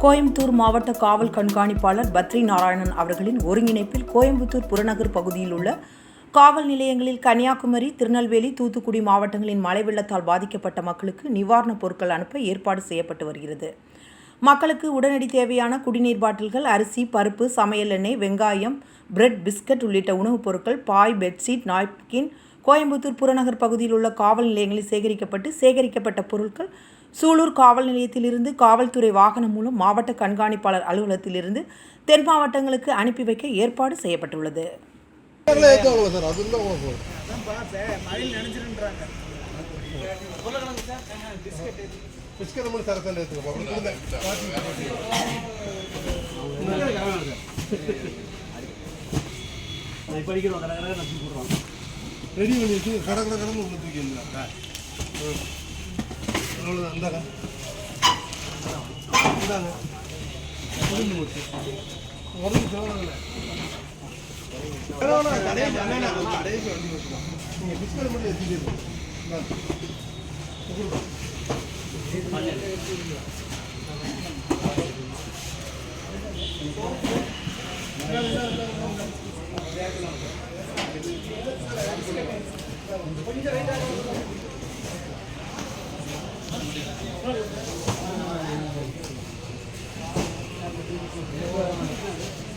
கோயம்புத்தூர் மாவட்ட காவல் கண்காணிப்பாளர் பத்ரி நாராயணன் அவர்களின் ஒருங்கிணைப்பில் கோயம்புத்தூர் புறநகர் பகுதியில் உள்ள காவல் நிலையங்களில் கன்னியாகுமரி திருநெல்வேலி தூத்துக்குடி மாவட்டங்களின் மழை வெள்ளத்தால் பாதிக்கப்பட்ட மக்களுக்கு நிவாரணப் பொருட்கள் அனுப்ப ஏற்பாடு செய்யப்பட்டு வருகிறது. மக்களுக்கு உடனடி தேவையான குடிநீர் பாட்டில்கள் அரிசி பருப்பு சமையல் எண்ணெய் வெங்காயம் பிரெட் பிஸ்கட் உள்ளிட்ட உணவுப் பொருட்கள் பாய் பெட்ஷீட் நாப்கின் கோயம்புத்தூர் புறநகர் பகுதியில் உள்ள காவல் நிலையங்களில் சேகரிக்கப்பட்டு சேகரிக்கப்பட்ட பொருட்கள் சூலூர் காவல் நிலையத்திலிருந்து காவல்துறை வாகனம் மூலம் மாவட்ட கண்காணிப்பாளர் அலுவலகத்திலிருந்து தென் மாவட்டங்களுக்கு அனுப்பி வைக்க ஏற்பாடு செய்யப்பட்டுள்ளது அதெல்லாம் ஏற்றுவாங்களா ரெடி பண்ணி வச்சு கடை கடை கடந்து தூக்கி இருந்தா அவ்வளோதான் இந்தாங்க இந்தாங்க முடிஞ்சு போச்சு ஒரு நிமிஷம் அவ்வளவுதானே? வேணாம், வேணாம், கடைசி அண்ணா, கடைசி வண்டி வச்சுக்கலாம். நீங்க பிஸ்கட் மட்டும் எடுத்துக்கிட்டு இந்தாங்க.